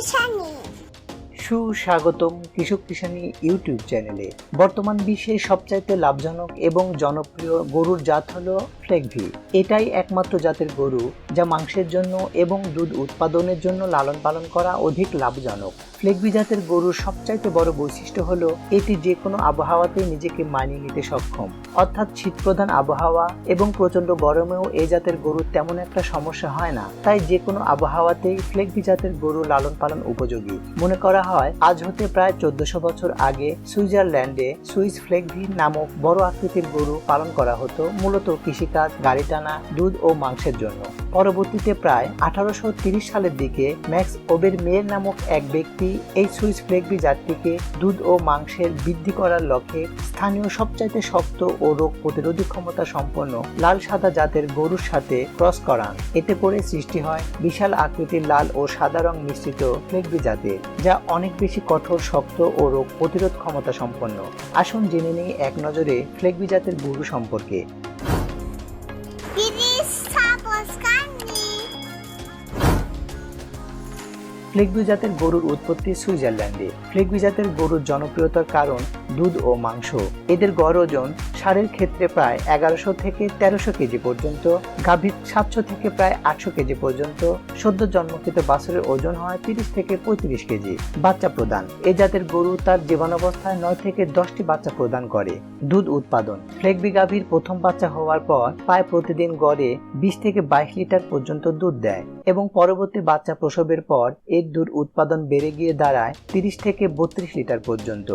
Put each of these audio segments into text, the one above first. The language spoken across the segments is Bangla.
কিষানি সুস্বাগতম কৃষক কিষানি ইউটিউব চ্যানেলে। বর্তমান বিশ্বে সবচাইতে লাভজনক এবং জনপ্রিয় গরুর জাত হলো ফ্লেগভি। এটাই একমাত্র জাতের গরু যা মাংসের জন্য এবং দুধ উৎপাদনের জন্য লালন পালন করা অধিক লাভজনক। ফ্লেগভি জাতের গরুর সবচাইতে বড় বৈশিষ্ট্য হলো এটি যে কোনো আবহাওয়াতে নিজেকে মানিয়ে নিতে সক্ষম। অর্থাৎ শীতপ্রধান আবহাওয়া এবং প্রচণ্ড গরমেও এই জাতের গরুর তেমন একটা সমস্যা হয় না। তাই যে কোনো আবহাওয়াতেই ফ্লেগভি জাতের গরু লালন পালন উপযোগী। মনে করা হয় আজ হতে প্রায় চোদ্দশো বছর আগে সুইজারল্যান্ডে সুইস ফ্লেগভি নামক বড় আকৃতির গরু পালন করা হতো, মূলত কৃষিকাজ, গাড়ি টানা, দুধ ও মাংসের জন্য। পরবর্তীতে প্রায় আঠারোশো সালের দিকে ম্যাক্স ওবের মেয়ের নামক এক ব্যক্তি এই সুইস ফ্লেগবি জাতটিকে দুধ ও মাংসের বৃদ্ধি করার লক্ষ্যে স্থানীয় সবচাইতে শক্ত ও রোগ প্রতিরোধী ক্ষমতা সম্পন্ন লাল সাদা জাতের গরুর সাথে ক্রস করান। এতে করে সৃষ্টি হয় বিশাল আকৃতির লাল ও সাদা রং মিশ্রিত ফ্লেগবি জাতের, যা অনেক বেশি কঠোর, শক্ত ও রোগ প্রতিরোধ ক্ষমতা সম্পন্ন। আসুন জেনে নিই এক নজরে ফ্লেগবি জাতের গরু সম্পর্কে। subscribe. ফ্লেগবি জাতের গরুর উৎপত্তি সুইজারল্যান্ডে। ফ্লেগবি জাতের গরুর জনপ্রিয়তার কারণ দুধ ও মাংস। এদের গড় ওজন সারের ক্ষেত্রে প্রায় এগারোশো থেকে তেরোশো কেজি পর্যন্ত, গাভীর সাতশো থেকে প্রায় আটশো কেজি পর্যন্ত। সদ্য জন্মকৃত বাছুরের ওজন হয় তিরিশ থেকে পঁয়ত্রিশ কেজি। বাচ্চা প্রদান। এ জাতের গরু তার জীবনাবস্থায় নয় থেকে দশটি বাচ্চা প্রদান করে। দুধ উৎপাদন। ফ্লেগবি গাভীর প্রথম বাচ্চা হওয়ার পর প্রায় প্রতিদিন গড়ে বিশ থেকে বাইশ লিটার পর্যন্ত দুধ দেয় এবং পরবর্তী বাচ্চা প্রসবের পর এর দুধ উৎপাদন বেড়ে গিয়ে দাঁড়ায় তিরিশ থেকে বত্রিশ লিটার পর্যন্ত।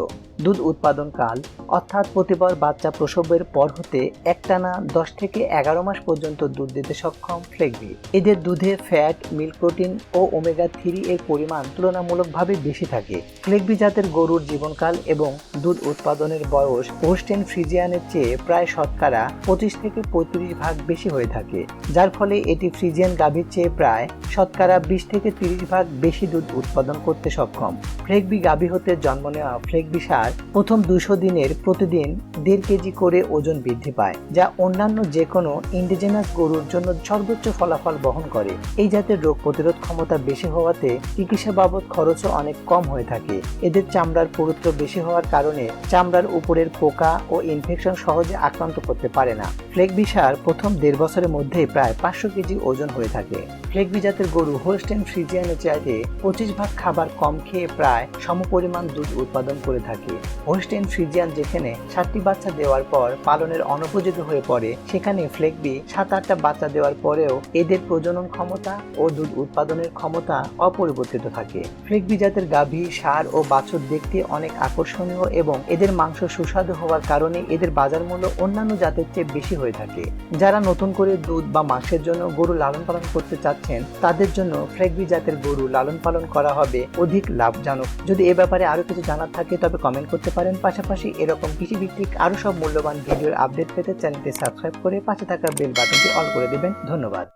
দুধ উৎপাদন কাল, অর্থাৎ প্রতিবার বাচ্চা প্রসবের পর হতে একটানা দশ থেকে এগারো মাস পর্যন্ত দুধ দিতে সক্ষম ফ্লেগবি এদের দুধে ফ্যাট, মিল্ক প্রোটিন ও ওমেগা থ্রি এর পরিমাণ তুলনামূলকভাবে বেশি থাকে। ফ্লেগবি জাতের গরুর জীবনকাল এবং দুধ উৎপাদনের বয়স হোস্টেন ফ্রিজিয়ানের চেয়ে প্রায় শতকরা পঁচিশ থেকে পঁয়ত্রিশ ভাগ বেশি হয়ে থাকে। যার ফলে এটি ফ্রিজিয়ান গাভীর চেয়ে প্রায় শতকরা বিশ থেকে তিরিশ ভাগ বেশি দুধ উৎপাদন করতে সক্ষম। ফ্লেগবি গাভী হতে জন্ম নেওয়া ফ্লেগবি সার প্রথম দুশো দিনের প্রতিদিন দেড় কেজি করে ওজন বৃদ্ধি পায়, যা অন্যান্য যে কোনো ইন্ডিজেনাস গরুর জন্য সর্বোচ্চ ফলাফল বহন করে। এই জাতের রোগ প্রতিরোধ ক্ষমতা বেশি হওয়াতে চিকিৎসা বাবদ খরচও অনেক কম হয়ে থাকে। এদের চামড়ার পুরুত্ব বেশি হওয়ার কারণে চামড়ার উপরের পোকা ও ইনফেকশন সহজে আক্রান্ত করতে পারে না। ফ্লেগবি সার প্রথম দেড় বছরের মধ্যে প্রায় পাঁচশো কেজি ওজন হয়ে থাকে। ফ্লেগবি জাতের গরু হোস্টেন ফ্রিজিয়ানের চাইতে পঁচিশ ভাগ খাবার কম খেয়ে প্রায় সমপরিমাণ দুধ উৎপাদন করে থাকে। হোস্টেন ফ্রিজিয়ান যেখানে সাতটি বাচ্চা দেওয়ার পর পালনের অনুপযোগী হয়ে পড়ে, সেখানে ফ্লেগবি সাত আটটা বাচ্চা দেওয়ার পরেও এদের প্রজনন ক্ষমতা ও দুধ উৎপাদনের ক্ষমতা অপরিবর্তিত থাকে। ফ্লেগবি জাতের গাভী সার ও বাছুর দেখতে অনেক আকর্ষণীয় এবং এদের মাংস সুস্বাদু হওয়ার কারণে এদের বাজার মূল্য অন্যান্য জাতের চেয়ে বেশি হয়ে থাকে। যারা নতুন করে দুধ বা মাংসের জন্য গরু লালন পালন করতে চাচ্ছেন, তাদের জন্য ফ্রেগবি জাতের গরু লালন পালন করা হবে অধিক লাভজনক। যদি এ ব্যাপারে আরও কিছু জানার থাকে, তবে কমেন্ট করতে পারেন। পাশাপাশি এরকম কৃষিভিত্তিক আরও সব মূল্যবান ভিডিওর আপডেট পেতে চ্যানেলটি সাবস্ক্রাইব করে পাশে থাকা বেল বাটনটি অল করে দেবেন। ধন্যবাদ।